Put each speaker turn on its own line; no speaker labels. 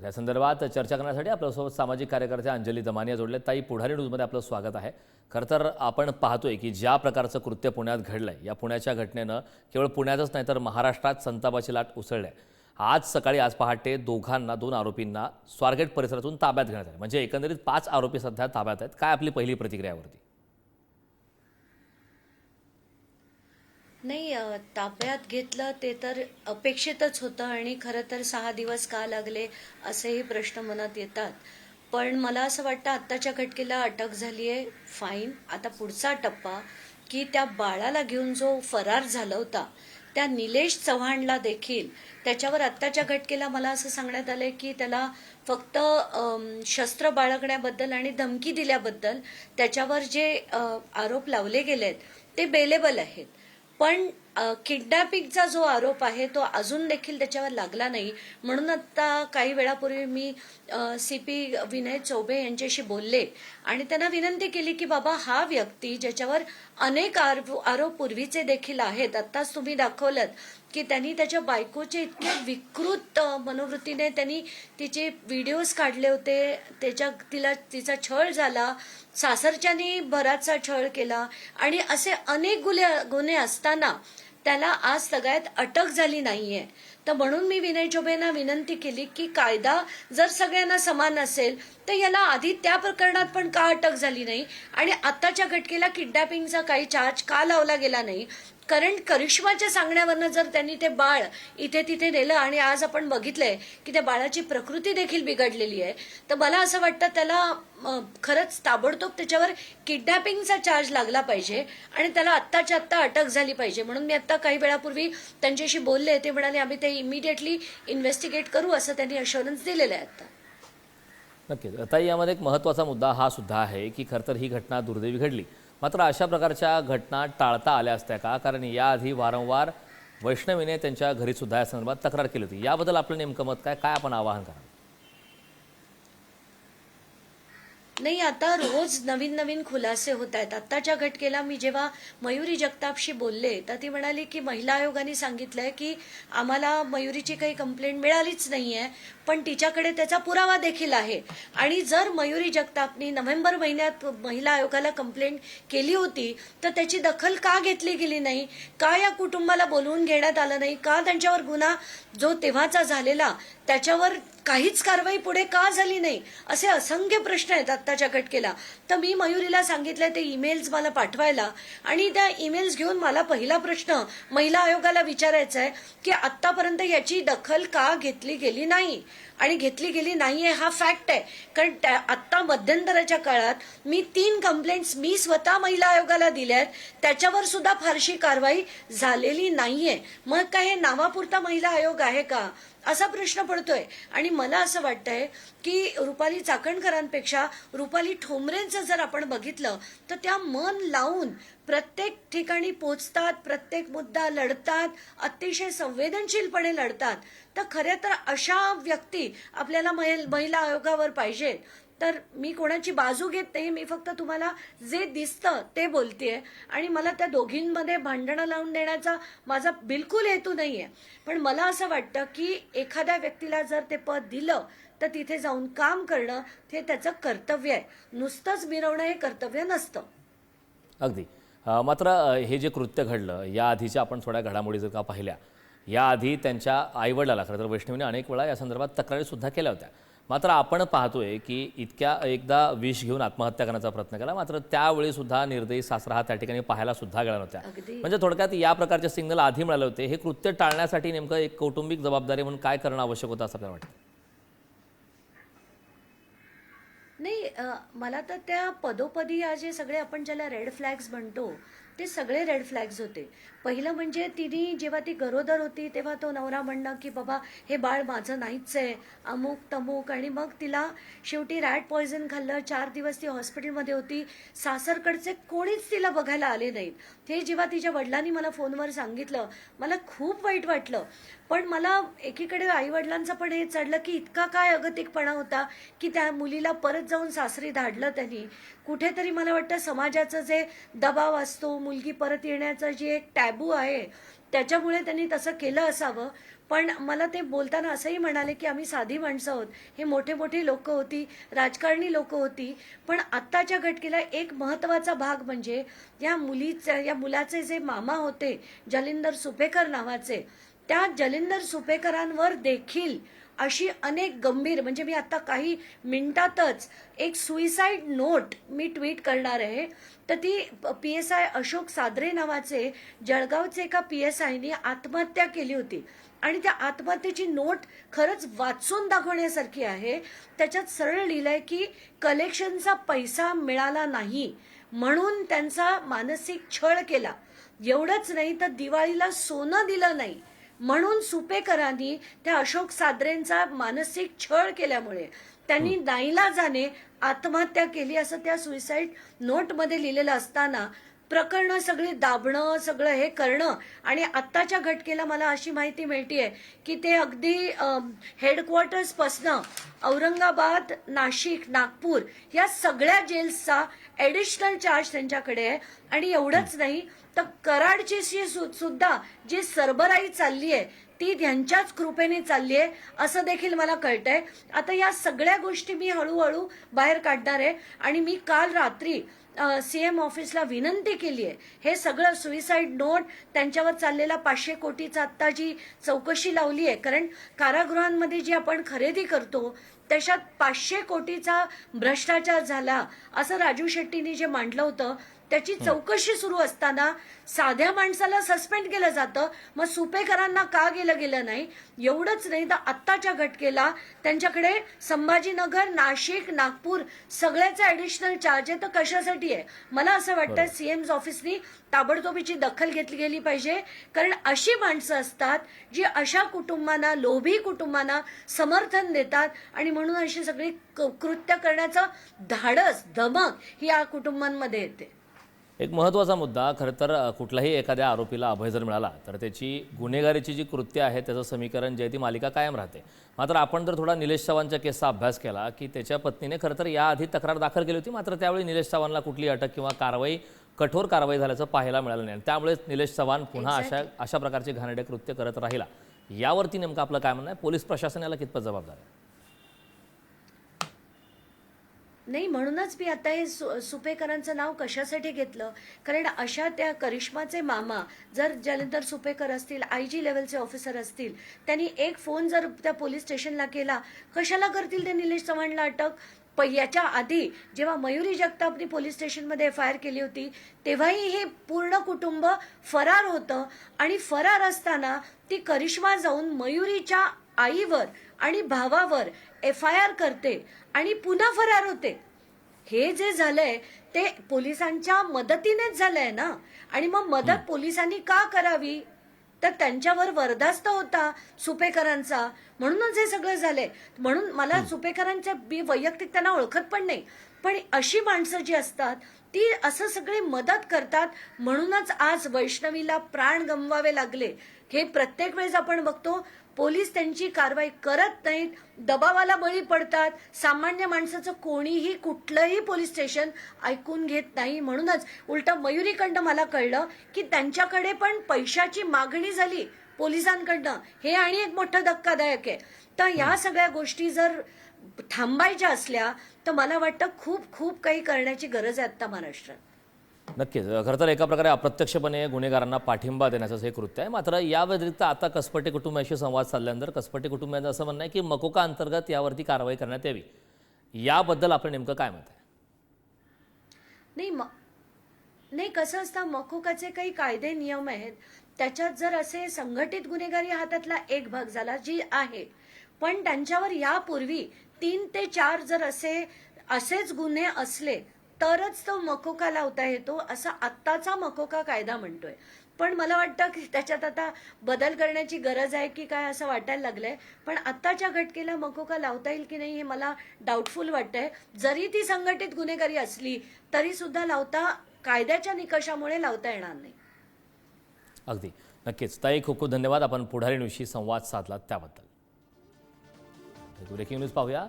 तर या संदर्भात चर्चा करण्यासाठी आपल्यासोबत सामाजिक कार्यकर्त्या अंजली दमानिया जोडल्या ताई पुढारी न्यूजमध्ये आपलं स्वागत आहे. खरं तर आपण पाहतोय की ज्या प्रकारचं कृत्य पुण्यात घडलंय या पुण्याच्या घटनेनं केवळ पुण्यातच नाही तर महाराष्ट्रात संतापाची लाट उसळली आहे आज सकाळी आज पहाटे दोघांना दोन आरोपींना स्वारगेट परिसरातून ताब्यात घेण्यात आले. म्हणजे एकंदरीत पाच आरोपी सध्या ताब्यात आहेत. काय आपली पहिली प्रतिक्रियावरती
नाही ताब्यात घेतलं ते तर अपेक्षितच होतं आणि खरं तर सहा दिवस का लागले असेही प्रश्न मनात येतात. पण मला असं वाटतं आत्ताच्या घटकेला अटक झाली आहे फाईन आता पुढचा टप्पा की त्या बाळाला घेऊन जो फरार झाला होता त्या निलेश चव्हाणला देखील. त्याच्यावर आत्ताच्या घटकेला मला असं सांगण्यात आलंय की त्याला फक्त शस्त्र बाळगण्याबद्दल आणि धमकी दिल्याबद्दल त्याच्यावर जे आरोप लावले गेलेत ते बेलेबल आहेत. पण किडनॅपिंगचा जो आरोप आहे तो अजून देखील त्याच्यावर लागला नाही. म्हणून आता काही वेळापूर्वी मी सी पी विनय चौबे यांच्याशी बोलले आणि त्यांना विनंती केली की बाबा हा व्यक्ती ज्याच्यावर अनेक आरोप आरोप पूर्वीचे देखील आहेत आत्ताच तुम्ही दाखवलं की त्यांनी त्याच्या बायकोचे इतके विकृत मनोवृत्तीने त्यांनी तिचे व्हिडिओज काढले होते. त्याच्या तिला तिचा छळ झाला. सासरच्यानी बराचसा छळ केला. आणि असे अनेक गुन्हे गुन्हे असताना त्याला आज सगळ्यात अटक झाली नाहीये. तर म्हणून मी विनय चोबेंना विनंती केली की कायदा जर सगळ्यांना समान असेल तर याला आधी त्या प्रकरणात पण का अटक झाली नाही? आणि आत्ताच्या घटकेला किडनॅपिंगचा काही चार्ज का लावला गेला नाही? कारण करिश्माच्या सांगण्यावरनं जर त्यांनी ते बाळ इथे तिथे नेलं आणि आज आपण बघितलंय की त्या बाळाची प्रकृती देखील बिघडलेली आहे तर मला असं वाटतं त्याला खरंच ताबडतोब त्याच्यावर किडनॅपिंगचा चार्ज लागला पाहिजे आणि त्याला आत्ताच्या आत्ता अटक झाली पाहिजे. म्हणून मी आत्ता काही वेळापूर्वी त्यांच्याशी बोलले ते म्हणाले आम्ही ते इमिडिएटली इन्व्हेस्टिगेट करू असं त्यांनी अशुरन्स दिलेलं आहे आता.
नक्कीच. आता यामध्ये एक महत्त्वाचा मुद्दा हा सुद्धा आहे की खरं तर ही घटना दुर्दैवी घडली. मात्र अशा प्रकारच्या घटना टाळता आल्या असत्या का? कारण याआधी वारंवार वैष्णवीने त्यांच्या घरी सुद्धा या संदर्भात तक्रार केली होती. याबद्दल आपलं नेमकं मत काय? काय आपण आवाहन करा
नाही आता रोज नवीन नवीन खुलासे होत आहेत. आत्ताच्या घटकेला मी जेव्हा मयुरी जगतापशी बोलले तर ती म्हणाली की महिला आयोगाने सांगितलंय की आम्हाला मयुरीची काही कंप्लेंट मिळालीच नाहीये पण तिच्याकडे त्याचा पुरावा देखील आहे. आणि जर मयुरी जगतापनी नोव्हेंबर महिन्यात महिला आयोगाला कंप्लेंट केली होती तर त्याची दखल का घेतली गेली नाही? का या कुटुंबाला बोलवून घेण्यात आलं नाही? का त्यांच्यावर गुन्हा जो तेव्हाचा झालेला त्याच्यावर काहीच कारवाई पुढे का झाली नाही? असे असंख्य प्रश्न आहेत आत्ताच्या घटकेला. तर मी मयुरीला सांगितलं ते ईमेल्स मला पाठवायला. आणि त्या ईमेल्स घेऊन मला पहिला प्रश्न महिला आयोगाला विचारायचा आहे की आत्तापर्यंत याची दखल का घेतली गेली नाही? आणि घेतली गेली नाहीये हा फॅक्ट आहे. कारण त्या- आत्ता मध्यंतराच्या काळात मी तीन कंप्लेंट्स मी स्वतः महिला आयोगाला दिल्या आहेत त्याच्यावर सुद्धा फारशी कारवाई झालेली नाहीये. मग काय हे नावापुरता महिला आयोग आहे का? असा प्रश्न पडतोय. आणि मला असं वाटतंय की रुपाली चाकणकरांपेक्षा रुपाली ठोंबरेंचं जर आपण बघितलं तर त्या मन लावून प्रत्येक ठिकाणी पोचतात प्रत्येक मुद्दा लढतात अतिशय संवेदनशीलपणे लढतात. तर खरं तर अशा व्यक्ती आपल्याला महिला आयोगावर पाहिजेत. तर मी कोणाची बाजू घेत नाही मी फक्त तुम्हाला जे दिसतं ते बोलतेय. आणि मला त्या दोघींमध्ये भांडणं लावून देण्याचा माझा बिलकुल हेतू नाही आहे पण मला असं वाटतं की एखाद्या व्यक्तीला जर ते पद दिलं तर तिथे जाऊन काम करणं हे त्याचं कर्तव्य आहे. नुसतंच मिरवणं हे कर्तव्य नसतं.
अगदी. मात्र हे जे कृत्य घडलं याआधीच्या आपण थोड्या घडामोडी जर का पाहिल्या याआधी त्यांच्या आईवडिलाला खरं तर वैष्णवीने अनेक वेळा या संदर्भात तक्रारीसुद्धा केल्या होत्या. मात्र आपण पाहतोय की इतक्या एकदा विष घेऊन आत्महत्या करण्याचा प्रयत्न केला. मात्र त्यावेळी सुद्धा निर्दयी सासरा हा त्या ठिकाणी पाहायला सुद्धा गेला नव्हत्या. म्हणजे थोडक्यात या प्रकारचे सिग्नल आधी मिळाले होते. हे कृत्य टाळण्यासाठी नेमकं एक कौटुंबिक जबाबदारी म्हणून काय करणं आवश्यक होतं असं आपल्याला वाटतं?
नाही मला तर त्या पदोपदी या जे सगळे आपण ज्याला रेड फ्लॅग्स म्हणतो ते सगळे रेड फ्लॅग्स होते. पहिलं म्हणजे तिने जेव्हा ती गरोदर होती तेव्हा तो नवरा म्हणणं की बाबा हे बाळ माझं नाहीच आहे. अमुक तमुक. आणि मग तिला शेवटी रॅट पॉयझन खाल्लं. चार दिवस ती हॉस्पिटलमध्ये होती. सासरकडचे कोणीच तिला बघायला आले नाहीत. हे जेव्हा तिच्या वडिलांनी मला फोनवर सांगितलं मला खूप वाईट वाटलं. पण मला एकीकडे आईवडिलांचं पण हे चढलं की इतका काय अगतिकपणा होता की त्या मुलीला परत जाऊन सासरी धाडलं त्यांनी. कुठेतरी मला वाटतं समाजाचं जे दबाव असतो मुलगी परत येण्याचं जे एक टॅबू आहे त्याच्यामुळे त्यांनी तसं केलं असावं. पण मला ते बोलताना असंही म्हणाले की आम्ही साधी माणसं आहोत. हे मोठे मोठे लोक होती राजकारणी लोक होती. पण आत्ताच्या घटकेला एक महत्त्वाचा भाग म्हणजे या मुलीचं या मुलाचे जे मामा होते जलिंदर सुपेकर नावाचे त्या जलिंदर सुपेकरांवर देखील अशी अनेक गंभीर म्हणजे मी आता काही मिनिटातच एक सुईसाईड नोट मी ट्विट करणार आहे. तर ती P S I Ashok Sadare नावाचे जळगावचे एका पी एस आयनी आत्महत्या केली होती. आणि त्या आत्महत्येची नोट खरंच वाचून दाखवण्यासारखी आहे. त्याच्यात सरळ लिहिलंय की कलेक्शनचा पैसा मिळाला नाही म्हणून त्यांचा मानसिक छळ केला. एवढंच नाही तर दिवाळीला सोनं दिलं नाही. म्हणून सुपेकरांनी त्या अशोक सादरेंचा मानसिक छळ केल्यामुळे त्यांनी नाईलाजाने आत्महत्या केली असं त्या सुइसाईड नोटमध्ये लिहिलेलं असताना प्रकरणं सगळी दाबणं सगळं हे करणं आणि आत्ताच्या घटकेला मला अशी माहिती मिळतीये की ते अगदी हेडक्वार्टर्स पासनं औरंगाबाद नाशिक नागपूर या सगळ्या जेल्सचा ऍडिशनल चार्ज त्यांच्याकडे आहे आणि एवढंच नाही तर कराडची सु- सुद्धा जी सरबराई चालली आहे ती त्यांच्याच कृपेने चालली आहे असं देखील मला कळतंय. आता या सगळ्या गोष्टी मी हळूहळू बाहेर काढणार आहे आणि मी काल रात्री सीएम ऑफिसला विनंती केली आहे हे सगळं सुईसाईड नोट त्यांच्यावर चाललेला पाचशे कोटीचा आत्ता जी चौकशी लावली आहे कारण कारागृहांमध्ये जी आपण खरेदी करतो त्याच्यात पाचशे कोटीचा भ्रष्टाचार झाला असं राजू शेट्टींनी जे मांडलं होतं त्याची चौकशी सुरू असताना साध्या माणसाला सस्पेंड केलं जातं. मग सुपेकरांना का गेलं गेलं नाही? एवढंच नाही तर आत्ताच्या घटकेला त्यांच्याकडे संभाजीनगर नाशिक नागपूर सगळ्याचा ऍडिशनल चार्ज आहे तर कशासाठी आहे? मला असं वाटतं सीएम ऑफिसनी ताबडतोबीची दखल घेतली गेली पाहिजे. कारण अशी माणसं असतात जी अशा कुटुंबांना लोभी कुटुंबांना समर्थन देतात आणि म्हणून अशी सगळी कृत्य करण्याचं धाडस धमक ही या कुटुंबांमध्ये येते.
एक महत्त्वाचा मुद्दा खरं तर अ, कुठल्याही एखाद्या आरोपीला अभय जर मिळाला तर त्याची गुन्हेगारीची जी कृत्य आहे त्याचं समीकरण जे आहे ती मालिका कायम राहते. मात्र आपण जर थोडा निलेश चव्हाणच्या केसचा अभ्यास केला की त्याच्या पत्नीने खरं तर याआधी तक्रार दाखल केली होती मात्र त्यावेळी निलेश चव्हाणला कुठली अटक किंवा कारवाई कठोर कारवाई झाल्याचं पाहायला मिळालं नाही. आणि त्यामुळेच निलेश चव्हाण पुन्हा अशा अशा प्रकारची घाणेरडे कृत्य करत राहिला. यावरती नेमकं आपलं काय म्हणणं आहे? पोलीस प्रशासन याला कितपत जबाबदार आहे?
नाही म्हणूनच मी आता हे सु सुपेकरांचं नाव कशासाठी घेतलं? कारण अशा त्या करिश्माचे मामा जर जलंधर सुपेकर असतील आय जी लेवलचे ऑफिसर असतील त्यांनी एक फोन जर त्या पोलीस स्टेशनला केला कशाला करतील ते निलेश चव्हाणला अटक प याच्या आधी जेव्हा मयुरी जगतापनी पोलीस स्टेशनमध्ये एफ आय आर केली होती तेव्हाही हे पूर्ण कुटुंब फरार होतं आणि फरार असताना ती करिश्मा जाऊन मयुरीच्या आईवर आणि भावावर एफ आय आर करते आणि पुन्हा फरार होते. हे जे झालंय ते पोलिसांच्या मदतीनेच झालंय ना? आणि मग मदत पोलिसांनी का करावी? तर त्यांच्यावर वरदास्त होता सुपेकरांचा. म्हणूनच हे सगळं झालंय. म्हणून मला सुपेकरांच्या मी वैयक्तिक त्यांना ओळखत पण नाही. पण अशी माणसं जी असतात ती असं सगळे मदत करतात. म्हणूनच आज वैष्णवीला प्राण गमवावे लागले. हे प्रत्येक वेळेस आपण बघतो. पोलीस त्यांची कारवाई करत नाहीत. दबावाला बळी पडतात. सामान्य माणसाचं कोणीही कुठलंही पोलीस स्टेशन ऐकून घेत नाही. म्हणूनच उलट मयुरीकडनं मला कळलं की त्यांच्याकडे पण पैशाची मागणी झाली पोलिसांकडनं. हे आणि एक मोठं धक्कादायक आहे. तर या सगळ्या गोष्टी जर थांबायच्या असल्या तर मला वाटतं खूप खूप काही करण्याची गरज आहे आता महाराष्ट्रात.
नक्कीच. खरं तर एका प्रकारे अप्रत्यक्षपणे गुन्हेगारांना पाठिंबा देण्याचं हे कृत्य आहे. मात्र या व्यतिरिक्त आता कसपटे कुटुंबाशी संवाद साधल्यानंतर कसपटे कुटुंबियांचं असं म्हणणं आहे की मकोका अंतर्गत यावरती कारवाई करण्यात यावी. याबद्दल आपण नेमकं काय मत आहे?
नाही म नाही कसं असतं मकोकाचे काही कायदे नियम आहेत. त्याच्यात जर असे संघटित गुन्हेगारी हातातला एक भाग झाला जी आहे. पण त्यांच्यावर यापूर्वी तीन ते चार जर असे असेच गुन्हे असले तरच तो मकोका लावता येतो असा आत्ताचा मकोका कायदा म्हणतोय. पण मला वाटतं की त्याच्यात आता बदल करण्याची गरज आहे की काय असं वाटायला लागलंय. पण आत्ताच्या घटकेला मकोका लावता येईल की नाही हे मला डाऊटफुल वाटतंय. जरी ती संघटित गुन्हेगारी असली तरी सुद्धा लावता कायद्याच्या निकषामुळे लावता येणार नाही.
अगदी. नक्कीच. ताई खूप खूप धन्यवाद. आपण पुढारी संवाद साधला त्याबद्दल. ब्रेकिंग न्यूज पाहूया.